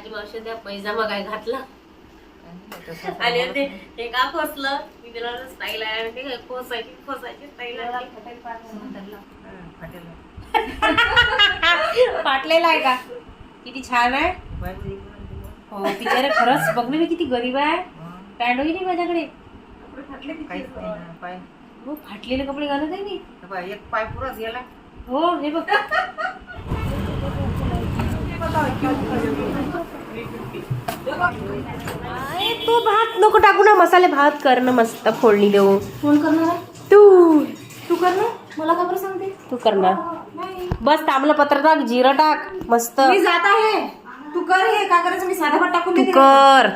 माझी मावशी त्या पैजामा काय घातला. आणि ते हे का खोसलं मी तिला स्टाईल आहे आणि ते खोसायची खोसायची स्टाईल फाटलेला आहे का? किती छान आहे. हो बिचारे खरंच बघ ना मी किती गरीब आहे. पॅन्टही नाही माझ्याकडे. हो फाटलेले कपडे घालत आहे मी एक पाय पुराच गेला. हो हे बघ. तू भात नको टाकू ना मसाले भात कर ना मस्त फोडणी देऊ कोण करणार तू. तू करणार मला का बरं सांगते? तू करणार बस तांबलं टाक जिरं टाक मस्त. मी जात आहे. तू कर हे काय करायचं? मी साधा भात टाकून तू कर.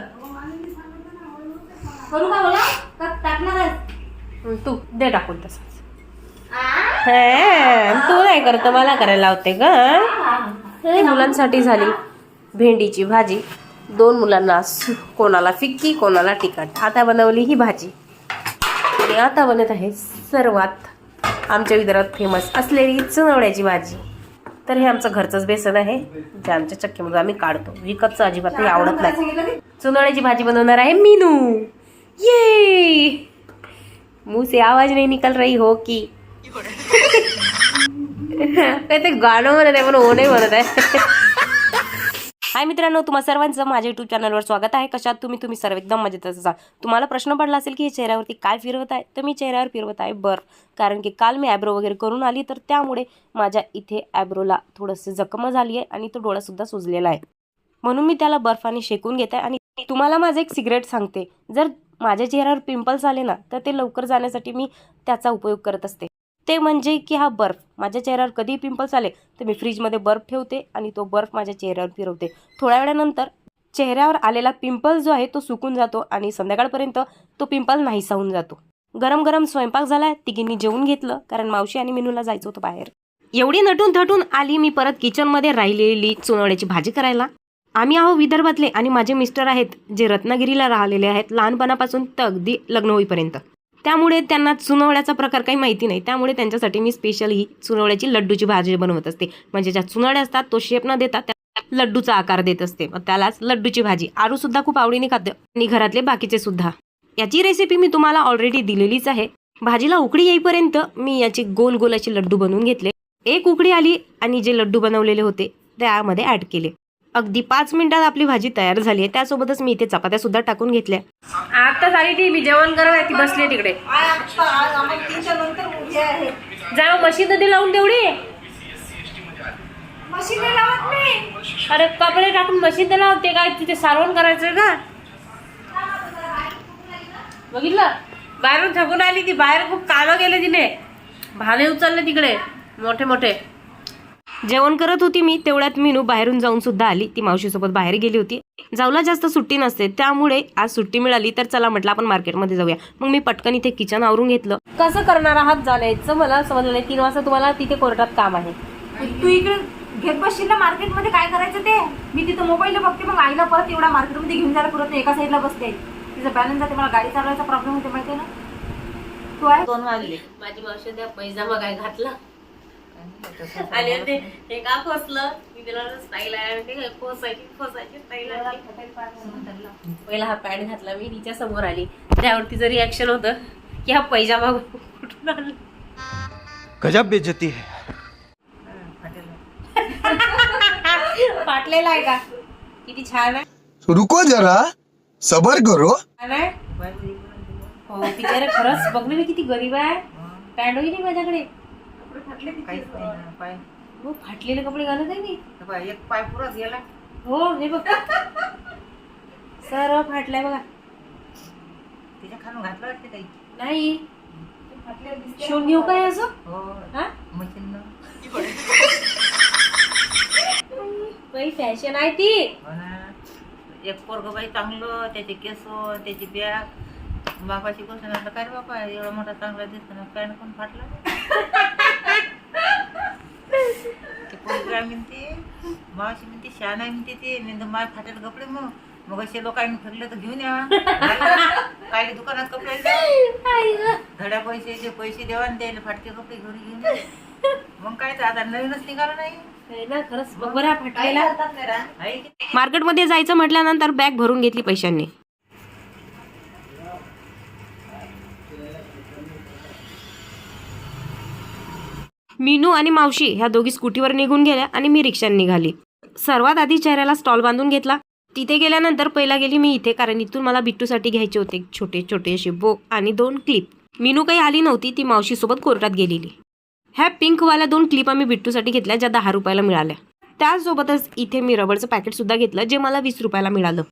करू का मला का टाकणार तू दे टाकून तसंच. हं, तू नाही करत मला करायला लावते का मुलांसाठी झाली भेंडीची भाजी. दोन मुलांना कोणाला फिक्की कोणाला तिखट. आता बनवली ही भाजी. आणि आता बनत आहे सर्वात आमच्या विदर्भात फेमस असलेली चुनवड्याची भाजी. तर हे आमचं घरचंच बेसन आहे. जे आमच्या चक्कीमधून आम्ही काढतो. विकतचं अजिबातही आवडत नाही. सांगितलं चुनवड्याची भाजी बनवणार आहे मीनू. ये मुसे आवाज नाही निकल रही हो की? काय ते गाणं म्हणत आहे पण ओ नाही म्हणत आहे. हाय मित्रांनो तुम्हा सर्वांचं माझ्या युट्यूब चॅनलवर स्वागत आहे. कशात तुम्ही? तुम्ही सर्व एकदम मजेत असाल. तुम्हाला प्रश्न पडला असेल की हे चेहऱ्यावरती काय फिरवत आहे तर मी चेहऱ्यावर फिरवत आहे बर. कारण की काल मी ॲब्रो वगैरे करून आली तर त्यामुळे माझ्या इथे ॲब्रोला थोडंसं जखम झाली आहे आणि तो डोळासुद्धा सुजलेला आहे. म्हणून मी त्याला बर्फाने शेकून घेत आहे आणि तुम्हाला माझं एक सिगरेट सांगते. जर माझ्या चेहऱ्यावर पिंपल्स आले ना तर ते लवकर जाण्यासाठी मी त्याचा उपयोग करत असते. ते म्हणजे की हा बर्फ. माझ्या चेहऱ्यावर कधी पिंपल्स आले तर मी फ्रीजमध्ये बर्फ ठेवते आणि तो बर्फ माझ्या चेहऱ्यावर फिरवते. थोड्या वेळानंतर चेहऱ्यावर आलेला पिंपल जो आहे तो सुकून जातो आणि संध्याकाळपर्यंत तो पिंपल नाहीसा होऊन जातो. गरम गरम स्वयंपाक झाला तिघींनी जेवून घेतलं कारण मावशी आणि मिनूला जायचं होतं बाहेर. एवढी नटून थटून आली मी परत किचनमध्ये राहिलेली चुनवड्याची भाजी करायला. आम्ही आहो विदर्भातले आणि माझे मिस्टर आहेत जे रत्नागिरीला राहिलेले आहेत लहानपणापासून तर अगदी लग्न होईपर्यंत. त्यामुळे त्यांना चुनवड्याचा प्रकार काही माहिती नाही. त्यामुळे त्यांच्यासाठी मी स्पेशल ही चुनवड्याची लड्डूची भाजी बनवत असते. म्हणजे ज्या चुनवड्या असतात तो शेप न देता त्या लड्डूचा आकार देत असते. मग त्यालाच लड्डूची भाजी. आरू सुद्धा खूप आवडीने खाते. आणि घरातले बाकीचे सुद्धा. याची रेसिपी मी तुम्हाला ऑलरेडी दिलेलीच आहे. भाजीला उकडी येईपर्यंत मी याची गोल गोल अशी लड्डू बनवून घेतले. एक उकडी आली आणि जे लड्डू बनवलेले होते त्यामध्ये ऍड केले. अगदी पाच मिनिटात आपली भाजी तयार झाली आहे. त्यासोबतच मी इथे चपात्या सुद्धा टाकून घेतल्या. आता झाली ती मी जेवण करत ती बसली तिकडे. आहे जा मशीन मध्ये लावून तेवढी अरे कपडे टाकून मशीन ते लावते काय तिथे सारवण करायचं का? बघितलं? बाहेरून थकून आली ती बाहेर खूप कामं गेले तिने. भाले उचलले तिकडे मोठे मोठे जेवण करत होती मी तेवढ्यात मीनू बाहेरून जाऊन सुद्धा आली. ती मावशीसोबत बाहेर गेली होती. जाऊला जास्त सुट्टी नसते. त्यामुळे आज सुट्टी मिळाली तर चला म्हटलं आपण मार्केटमध्ये जाऊया. मग मी पटकन इथे किचन आवरून घेतलं. कसं करणार आहात जाण्याचं मला समजलं नाही. तीन वाजता तुम्हाला तिथे कोर्टात काम आहे. तू इकडे घेत बसशील ना मार्केटमध्ये? काय करायचं ते? मी तिथं मोबाईलला बघते मग आईला परत एवढा मार्केटमध्ये घेऊन जायला पुरत नाही. एका साईडला बसते. तिचं बॅलन्स जाते. मला गाडी चालवायचा प्रॉब्लेम होते माहिती ना? तू आहे? दोन वाजले. माझी मावशी त्या पैजामा काय घातला. आणि ते हे का खोसलं मी तिला स्टाईल आहे खोसायची खोसायची स्टाईल पहिला हा पॅन्ट घातला मी तिच्या समोर आली. त्यावर तिचं रिॲक्शन होतं की हा पैजामा कुठून आणला? गजब बेइज्जती है। फाटलेला आहे का? किती छान आहे. रुको जरा सबर करो। हो बिचारे खरंच बघ ना मी किती गरीब आहे. पॅन्टही नाही माझ्याकडे. काहीच नाही ना, पाय. हो फाटलेले कपडे घालत आहे मी. हे पाय, एक पाय पुराच गेला. हो हे बघ. सर्व फाटलाय बघा. तिच्या खालून घातलं वाटते काही? नाही. शिवून घेऊ काय असं हो. हा? मशीन बाई फॅशन आहे ती. हो ना. एक पोरग बाई चांगलं त्याचे केस त्याची बॅग. बापाची गोष्ट म्हटलं काय रे बापा एवढा मोठा चांगला दिसतो ना पॅन्ट पण फाटला ते पोरगी काय म्हणते? मावशी म्हणते शान आहे म्हणते ते. नाही तर माय फाटेल कपडे मग. मग असे लोकांनी फिरले तर घेऊन या. काय दुकानात कपडे. धड्या पैसे पैसे देवा आणि द्यायला फाटके कपडे घरी घेऊन या. मग काय तर आता नवीनच निघालं नाही? मार्केटमध्ये जायचं म्हटल्यानंतर बॅग भरून घेतली पैशांनी. मीनू आणि मावशी ह्या दोघी स्कूटीवर निघून गेल्या आणि मी रिक्षाने निघाली. सर्वात आधी चेहऱ्याला स्टॉल बांधून घेतला. तिथे गेल्यानंतर पहिला गेली मी इथे कारण इथून मला बिट्टूसाठी घ्यायचे होते छोटे छोटे असे बो आणि दोन क्लिप मीनू काही आली नव्हती ती मावशीसोबत कोर्टात गेलेली. ह्या पिंकवाल्या दोन क्लिप आम्ही बिट्टूसाठी घेतल्या ज्या दहा रुपयाला मिळाल्या. त्यासोबतच इथे मी रबरचं पॅकेटसुद्धा घेतलं जे मला वीस रुपयाला मिळालं.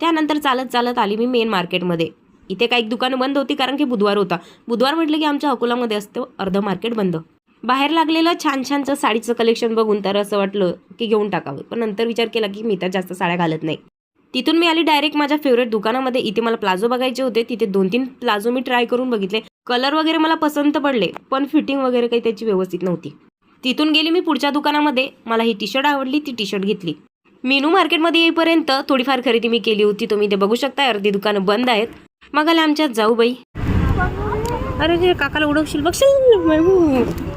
त्यानंतर चालत चालत आली मी मेन मार्केटमध्ये इथे काही दुकानं बंद होती कारण की बुधवार होता. बुधवार म्हटलं की आमच्या अकोलामध्ये असतं अर्ध मार्केट बंद. बाहेर लागलेलं छान छानचं साडीचं कलेक्शन बघून तर असं वाटलं की घेऊन टाकावं. पण नंतर विचार केला की मी तर जास्त साड्या घालत नाही. तिथून मी आली डायरेक्ट माझ्या फेवरेट दुकानामध्ये. इथे मला प्लाझो बघायचे होते. तिथे दोन तीन प्लाझो मी ट्राय करून बघितले. कलर वगैरे मला पसंत पडले पण फिटिंग वगैरे काही त्याची व्यवस्थित नव्हती. तिथून गेली मी पुढच्या दुकानामध्ये. मला ही टी शर्ट आवडली ती टी शर्ट घेतली. मेनू मार्केटमध्ये येईपर्यंत थोडीफार खरेदी मी केली होती. तुम्ही ते बघू शकता अर्धी दुकानं बंद आहेत. मग आल्या आमच्यात जाऊ बाई अरे काकाला उडवशील बघशील?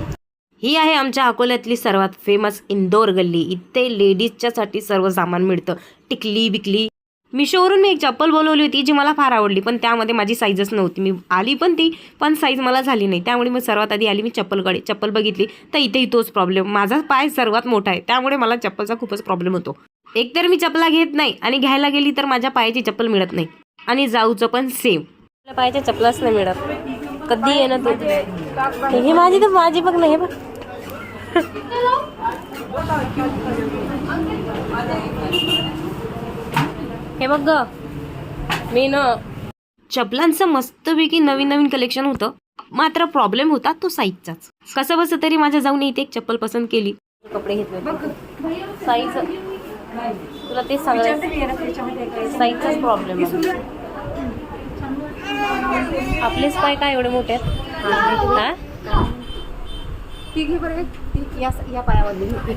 ही आहे आमच्या अकोल्यातली सर्वात फेमस इंदोर गल्ली. इथे लेडीजच्यासाठी सर्व सामान मिळतं. टिकली बिकली. मिशोवरून मी एक चप्पल बोलवली होती जी मला फार आवडली पण त्यामध्ये माझी साईजच नव्हती. मी आली पण ती पण साईज मला झाली नाही. त्यामुळे मी सर्वात आधी आली मी चप्पलकडे चप्पल बघितली. तर इथेही तोच प्रॉब्लेम माझा पाय सर्वात मोठा आहे. त्यामुळे मला चप्पलचा खूपच प्रॉब्लेम होतो. एकतर मी चपला घेत नाही आणि घ्यायला गेली तर माझ्या पायाची चप्पल मिळत नाही. आणि जाऊचं पण सेम पायाच्या चपलाच नाही मिळत. कधी येणं तू? हे माझी तर माझी बघ ना हे बघ. हे बघ ग. मी न चपलांचं मस्तपैकी नवीन नवीन कलेक्शन होतं. मात्र प्रॉब्लेम होता तो साईजचाच कसं बसं तरी माझ्या जाऊन इथे एक चप्पल पसंत केली. कपडे घेतले. साईज तुला तेच सांगायचं. साईजचाच प्रॉब्लेम आहे. आपलेच पाय काय एवढे मोठे हा?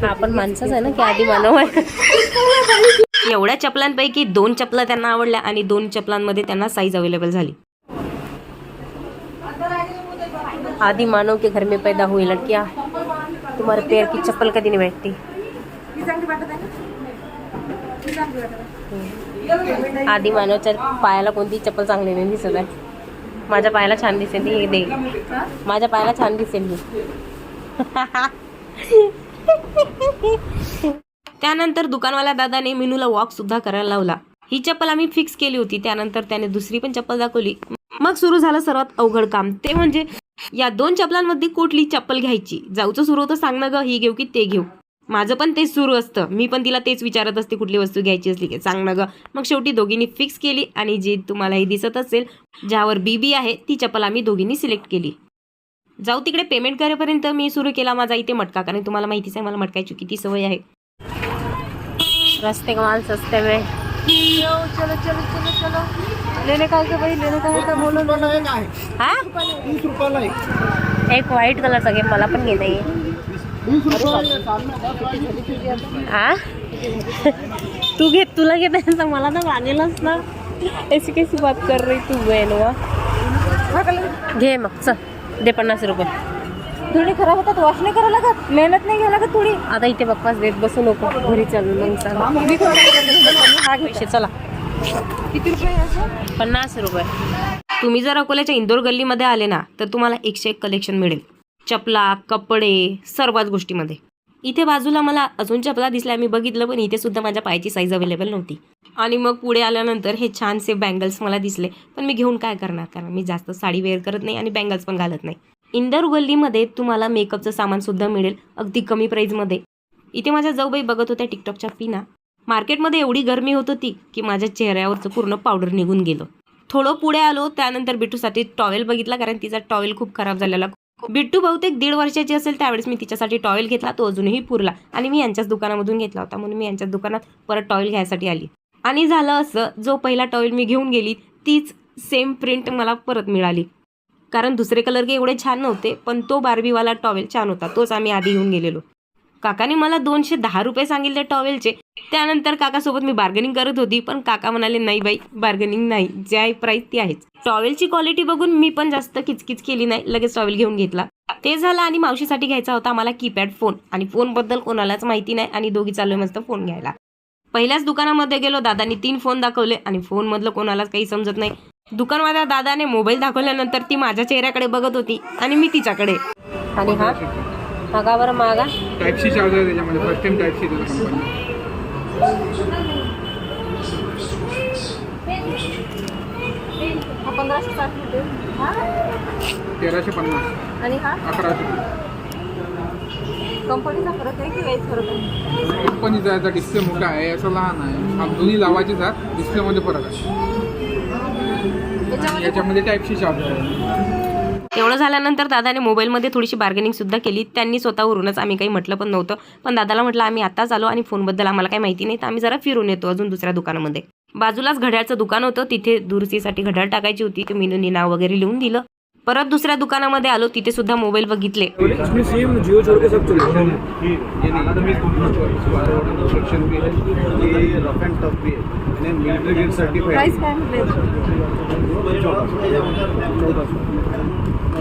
आपण माणसंच आहे ना की आधी मानव आहे. एवढ्या चपलांपैकी दोन चपला त्यांना आवडल्या आणि दोन चपलांमध्ये त्यांना साईज अवेलेबल झाली. आदि मानव के घर में पैदा हुई लड़कियां तुम्हारे पैर की चप्पल कधी नहीं बैठती। आधी मानवच्या पायाला कोणती चप्पल चांगली नाही दिसत आहे. माझ्या पायाला छान दिसेल हे दे. माझ्या पायाला छान दिसेल त्यानंतर दुकानवाल्या दादाने मिनूला वॉक सुद्धा करायला लावला. ही चप्पल आम्ही फिक्स केली होती त्यानंतर त्याने दुसरी पण चप्पल दाखवली. मग सुरू झालं सर्वात अवघड काम. ते म्हणजे या दोन चप्पलांमध्ये कुठली चप्पल घ्यायची? जाऊचं सुरू होतं सांग ना ग ही घेऊ की ते घेऊ? माझं पण तेच सुरू असतं. मी पण तिला तेच विचारत असते कुठली वस्तू घ्यायची असली की. सांग ना ग. मग शेवटी दोघींनी फिक्स केली आणि जी तुम्हाला ही दिसत असेल ज्यावर बीबी आहे ती चप्पल आम्ही दोघींनी सिलेक्ट केली. जाऊ तिकडे पेमेंट करेपर्यंत मी सुरू केला माझा इथे मटका कारण तुम्हाला माहितीच आहे मला मटकायची किती सवय आहे. रस्ते का माल सस्ते में. चलो चलो चलो चलो. लेने का है का भाई लेने का है का बोलो हा. तीस रुपयाला एक. व्हाईट कलरचा घे मला पण घेणं आहे हा तू घे तुला घेत आहे मला तर लागेलच ना. ऐसी कैसी बात कर रही तू बहनवा हा कलर घे मग चल. दे पन्नास रुपये. थोडी खराब होतात वॉश नाही करावं लागत? मेहनत नाही घ्यावं लागत थोडी? आता इथे बकवास देत बसू नको. घरी चल मग चल. हा. पैसे चला किती रुपये पन्नास रुपये. तुम्ही जर अकोल्याच्या इंदोर गल्लीमध्ये आले ना तर तुम्हाला एकशे एक कलेक्शन मिळेल. चपला कपडे सर्वच गोष्टीमध्ये. इथे बाजूला मला अजून चपला दिसल्या मी बघितलं पण इथे सुद्धा माझ्या पायाची साईज अवेलेबल नव्हती. आणि मग पुढे आल्यानंतर हे छानसे बँगल्स मला दिसले पण मी घेऊन काय करणार? कारण मी जास्त साडी वेअर करत नाही आणि बँगल्स पण घालत नाही. इंदोर गल्लीमध्ये तुम्हाला मेकअपचं सामानसुद्धा मिळेल अगदी कमी प्राईजमध्ये इथे माझ्या जाऊबाई बघत होत्या टिकटॉकच्या पिना. मार्केटमध्ये एवढी गरमी होत होती की माझ्या चेहऱ्यावरचं पूर्ण पावडर निघून गेलं. थोडं पुढे आलो त्यानंतर बिटूसाठी टॉवेल बघितला कारण तिचा टॉवेल खूप खराब झालेला हो. बिट्टू बहुतेक दीड वर्षाची असेल त्यावेळेस मी तिच्यासाठी टॉयल घेतला तो अजूनही पुरला. आणि मी यांच्याच दुकानामधून घेतला होता म्हणून मी यांच्याच दुकानात परत टॉयल घ्यायसाठी आली. आणि झालं असं जो पहिला टॉयल मी घेऊन गेली तीच सेम प्रिंट मला परत मिळाली. कारण दुसरे कलर काही एवढे छान नव्हते पण तो बार्बीवाला टॉवेल छान होता तोच आम्ही आधी घेऊन गेलेलो. काकाने मला दोनशे दहा रुपये सांगितले टॉवेलचे. त्यानंतर काकासोबत मी बार्गेनिंग करत होती पण काका म्हणाले नाही बाई बार्गेनिंग नाही. जे आहे प्राईस ती आहेच. टॉवेलची क्वालिटी बघून मी पण जास्त किचकिच केली नाही. लगेच टॉवेल घेऊन घेतला. ते झालं आणि मावशीसाठी घ्यायचा होता मला कीपॅड फोन आणि फोनबद्दल कोणालाच माहिती नाही आणि दोघी चालू मस्त फोन घ्यायला. पहिल्याच दुकानामध्ये गेलो दादानी तीन फोन दाखवले आणि फोनमधलं कोणालाच काही समजत नाही. दुकानवाल्या दादाने मोबाईल दाखवल्यानंतर ती माझ्या चेहऱ्याकडे बघत होती आणि मी तिच्याकडे. आणि हा? हा का बरं मागा टाईप सी चार्जर आहे त्याच्यामध्ये फर्स्ट टाइम टाईप सी दिलं कंपनी तेराशे पन्नास. आणि हा? अकराशे. कंपनीचा फरक आहे की काहीच फरक आहे? कंपनीचा याचा डिस्प्ले मोठा आहे याचा लहान आहे. हा दोन्ही लावायचेच आहेत डिस्प्लेमध्ये फरक आहे. याच्यामध्ये टाईप सी चार्जर आहे. तेवढं झाल्यानंतर दादाने मोबाईलमध्ये थोडीशी बार्गेनिंग सुद्धा केली. त्यांनी स्वतःवरूनच आम्ही काही म्हटलं पण नव्हतं. पण दादाला म्हटलं आम्ही आताच आलो आणि फोनबद्दल आम्हाला काही माहिती नाही तर आम्ही जरा फिरून येतो अजून दुसऱ्या दुकानामध्ये. बाजूलाच घड्याळचं दुकान होतं. तिथे दुरुस्तीसाठी घड्याळ टाकायची होती. ते मीनूनी नाव वगैरे लिहून दिलं. परत दुसऱ्या दुकानामध्ये आलो. तिथे सुद्धा मोबाईल बघितले. इसमें सेम जियो छोड़ के सब चले ये रफ एंड टफ भी है मिलिट्री ग्रेड सर्टिफाइड प्राइस काय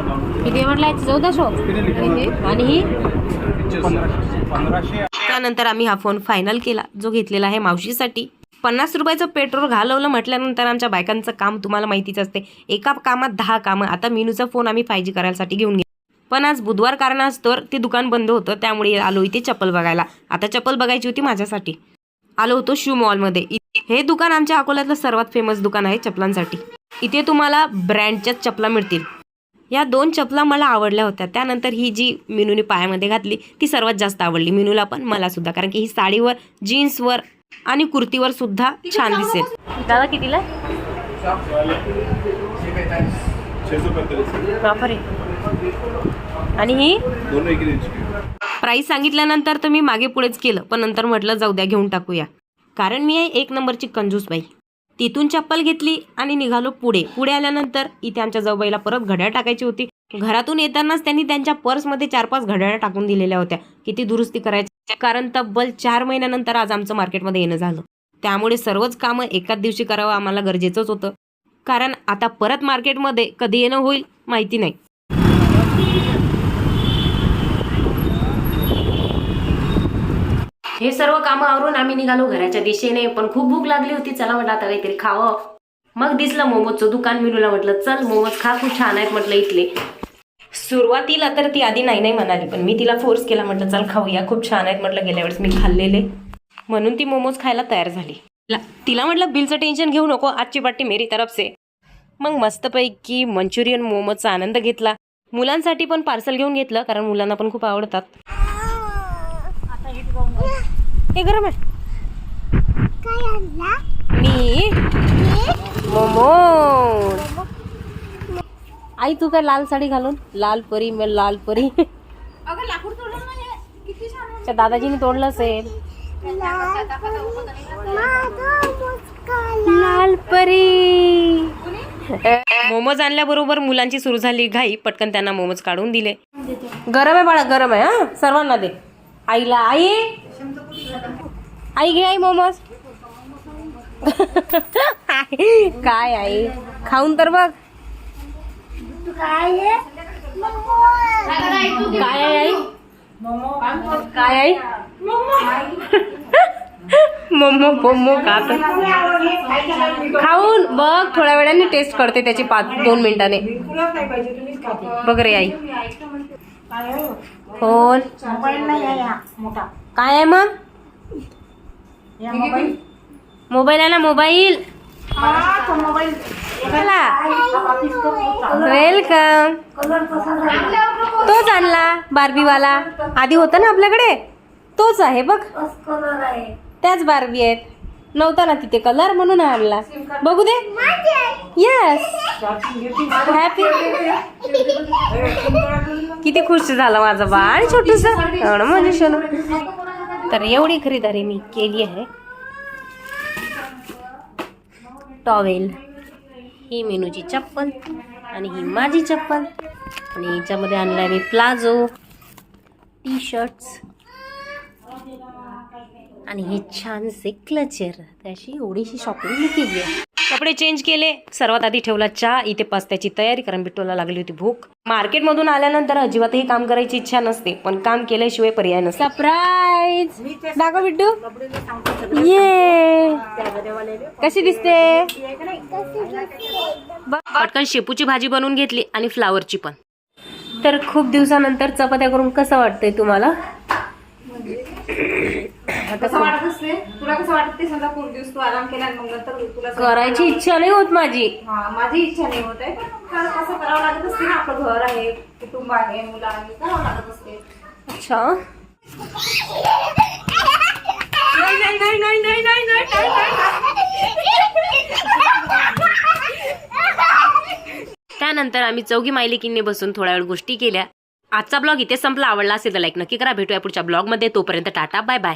म्हटलं किती म्हटलं चौदाशे आणि ही? त्यानंतर आम्ही हा फोन फायनल केला जो घेतलेला आहे मावशीसाठी. पन्नास रुपयाचं पेट्रोल घालवलं म्हटल्यानंतर आमच्या बायकांचं काम तुम्हाला माहितीच असते. एका कामात दहा कामं आता मिनूचा फोन आम्ही फाय जी करायसाठी घेऊन गेलो. पण आज बुधवार कारणास्तव ते दुकान बंद होतं त्यामुळे आलो इथे चप्पल बघायला. आता चप्पल बघायची होती माझ्यासाठी. आलो होतो शू मॉलमध्ये हे दुकान आमच्या अकोल्यातलं सर्वात फेमस दुकान आहे चपलांसाठी इथे तुम्हाला ब्रँडच्याच चपला मिळतील. या दोन चपला मला आवडल्या होत्या. त्यानंतर ही जी मिनूने पायामध्ये घातली ती सर्वात जास्त आवडली मिनूला पण मला सुद्धा. कारण की ही साडीवर जीन्सवर आणि कुर्तीवर सुद्धा छान दिसेल. दादा कितीला? आणि ही? प्राईस सांगितल्यानंतर तर मी मागे पुढेच केलं पण नंतर म्हटलं जाऊ द्या घेऊन टाकूया. कारण मी आहे एक नंबरची कंजूस बाई तिथून चप्पल घेतली आणि निघालो पुढे. पुढे आल्यानंतर इथे आमच्या जाऊबाईला परत घड्याळ टाकायची होती. घरातून येतानाच त्यांनी त्यांच्या पर्समध्ये चार पाच घड्याळ टाकून दिलेल्या होत्या. किती दुरुस्ती करायची? कारण तब्बल चार महिन्यानंतर आज आमचं मार्केटमध्ये येणं झालं. त्यामुळे सर्वच कामं एकाच दिवशी करावं आम्हाला गरजेचंच होतं. कारण आता परत मार्केटमध्ये कधी येणं होईल माहिती नाही. हे सर्व कामं आवरून आम्ही निघालो घराच्या दिशेने पण खूप भूक लागली होती. चला म्हटलं आता काहीतरी खावं. मग दिसलं मोमोजचं दुकान मिळूला म्हटलं चल मोमोज खा खूप छान आहेत म्हटलं इथले. सुरुवातीला तर ती आधी नाही नाही म्हणाली पण मी तिला फोर्स केला म्हटलं चल खाऊया खूप छान आहेत म्हटलं गेल्या वेळेस मी खाल्लेले. म्हणून ती मोमोज खायला तयार झाली. तिला म्हटलं बिलचं टेन्शन घेऊ नको आजची पार्टी मेरी तरफसे. मग मस्तपैकी मंचुरियन मोमोजचा आनंद घेतला. मुलांसाठी पण पार्सल घेऊन घेतलं कारण मुलांना पण खूप आवडतात. हे गरम आहे. मी मोमो. आई तू काय लाल साडी घालून? लाल परी मी लाल परी. अगं लाकूड तोडलं हे. किती छान दादाजीने तोडलं असेल. लाल परी. मोमोज आणल्याबरोबर मुलांची सुरू झाली घाई. पटकन त्यांना मोमोज काढून दिले. गरम आहे बाळा गरम आहे हा? सर्वांना दे. आईला आई! आई घे आई मोमोज. काय आई? खाऊन तर बघ. काय आहे आई? काय आई? मोमो मोमो खात. खाऊन बघ थोड्या वेळाने टेस्ट करते त्याची पाच दोन मिनिटाने. बघ रे आई. फोन काय आहे मग? मोबाईल. आहे ना मोबाईल. वेलकम. तोच आणला बार्बीवाला. आधी होता ना आपल्याकडे? तोच आहे बघ. त्याच बार्बी आहेत. नव्हता ना तिथे कलर म्हणून आणला. बघू दे. येस हॅपी किती खुश झाला माझा बाळ छोटूस. म्हणजे शोनू तर एवढी खरीदारी मी केली आहे. टॉवेल ही मेनूची चप्पल आणि ही माझी चप्पल. आणि हिच्यामध्ये आणलाय मी प्लाझो टी शर्ट्स आणि हे छानसे क्लचर. त्याशी एवढीशी शॉपिंग मी केली आहे. कपडे चेंज केले. सर्वात आधी ठेवला चहा इथे पस्त्याची तयारी कारण बिट्टोला लागली होती भूक. मार्केटमधून आल्यानंतर अजिबातही काम करायची इच्छा नसते पण काम केल्याशिवाय पर्याय नसते. सरप्राईज दाखव बिट्टू. ये. कशी दिसते? पटकन शेपूची भाजी बनवून घेतली आणि फ्लावरची पण. तर खूप दिवसानंतर चपात्या करून कसं वाटतंय तुम्हाला? कसं वाटत असते? तुला कसं वाटत ते समजा खूप दिवस तू आराम केला मग नंतर तुला करायची इच्छा नाही होत माझी. हा माझी इच्छा नाही होत आहे पण कसं करावं लागत असते ना आपलं घर आहे कुटुंब आहे मुलं आहे करावं लागत असते. अच्छा. त्यानंतर आम्ही चौघी मायलिकींनी बसून थोड्या वेळ गोष्टी केल्या. आजचा ब्लॉग इथे संपला. आवडला असेल तर लाईक नक्की करा. भेटूया पुढच्या ब्लॉगमध्ये. तोपर्यंत टाटा बाय बाय.